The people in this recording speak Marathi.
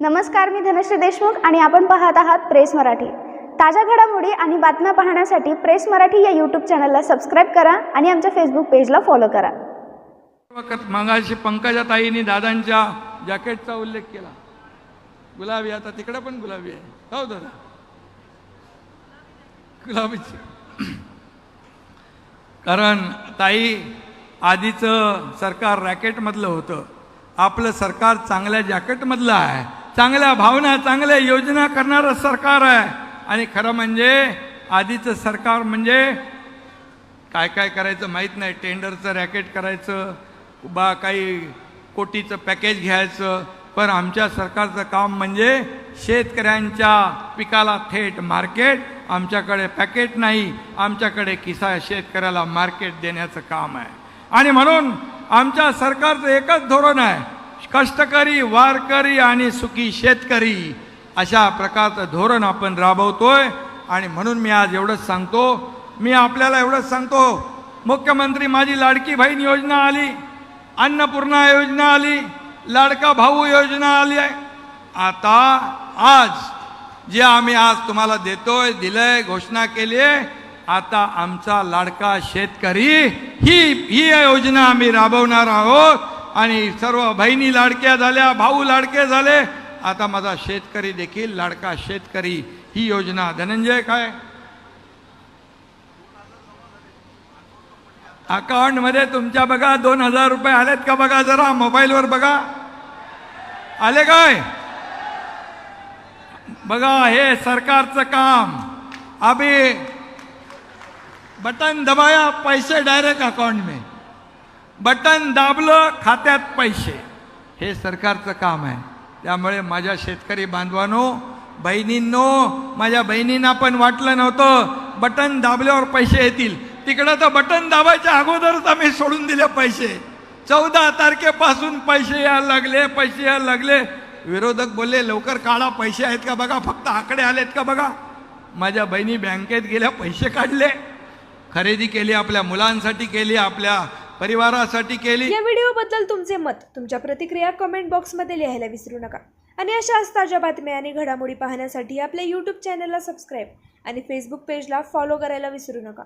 नमस्कार मी धनश्री देशमुख आणि आपण पाहत आहात प्रेस मराठी. ताज्या घडामोडी आणि बातम्या पाहण्यासाठी प्रेस मराठी या यूट्यूब चॅनलला सबस्क्राईब करा आणि आमच्या फेसबुक पेजला फॉलो करा. मंगाशी पंकजा ताईंनी दादांच्या जॅकेटचा उल्लेख केला. गुलाबी आता तिकडे पण गुलाबी आहे. हो दादा. गुलाबीची. कारण ताई आधीचं सरकार रॅकेटमधलं होतं. आपलं सरकार चांगल्या जॅकेटमधलं आहे. चांगल्या भावना चांगल्या योजना करणारं सरकार आहे. आणि खरं म्हणजे आधीचं सरकार म्हणजे काय काय करायचं माहीत नाही. टेंडरचं रॅकेट करायचं बा काही कोटीचं पॅकेज घ्यायचं. पण आमच्या सरकारचं काम म्हणजे शेतकऱ्यांच्या पिकाला थेट मार्केट आमच्याकडे पॅकेट नाही. आमच्याकडे किसा शेतकऱ्याला मार्केट देण्याचं काम आहे. आणि म्हणून आमच्या सरकारचं एकच धोरण आहे. कष्टकरी वारकरी आणि सुखी शेतकरी अशा प्रकारचं धोरण आपण राबवतोय. आणि म्हणून मी आज एवढंच सांगतो. मी आपल्याला एवढंच सांगतो. मुख्यमंत्री माझी लाडकी बहीण योजना आली अन्नपूर्णा योजना आली लाडका भाऊ योजना आली आहे. आता आज जे आम्ही आज तुम्हाला देतोय दिलंय घोषणा केली आहे आता आमचा लाडका शेतकरी ही ही योजना आम्ही राबवणार आहोत. आणि सर्व बहिणी लाडक्या झाल्या भाऊ लाडके झाले. आता माझा शेतकरी देखील लाडका शेतकरी. ही योजना धनंजय काय? अकाउंटमध्ये तुमच्या बघा दोन हजार रुपये आलेत का बघा जरा मोबाईलवर बघा. आले काय? बघा हे सरकारचं काम. अभी बटन दबाया पैसे डायरेक्ट अकाउंट में बटन दाबलं खात्यात पैसे. हे सरकारचं काम आहे. त्यामुळे माझ्या शेतकरी बांधवांनो बहिणींनो माझ्या बहिणींना पण वाटलं नव्हतं बटन दाबल्यावर पैसे येतील. तिकडं तर बटन दाबायच्या अगोदरच आम्ही सोडून दिले पैसे. चौदा तारखेपासून पैसे यायला लागले पैसे यायला लागले. विरोधक बोलले लवकर काढा पैसे आहेत का बघा फक्त आकडे आलेत का बघा. माझ्या बहिणी बँकेत गेल्या पैसे काढले. खरेदी केली आपल्या मुलांसाठी केली आपल्या परिवारासाठी केली. या व्हिडिओबद्दल तुमचे मत तुमच्या प्रतिक्रिया कमेंट बॉक्समध्ये लिहायला विसरू नका. आणि अशाच ताज्या बातम्या आणि घडामोडी पाहण्यासाठी आपल्या यूट्यूब चॅनलला सबस्क्राईब आणि फेसबुक पेजला फॉलो करायला विसरू नका.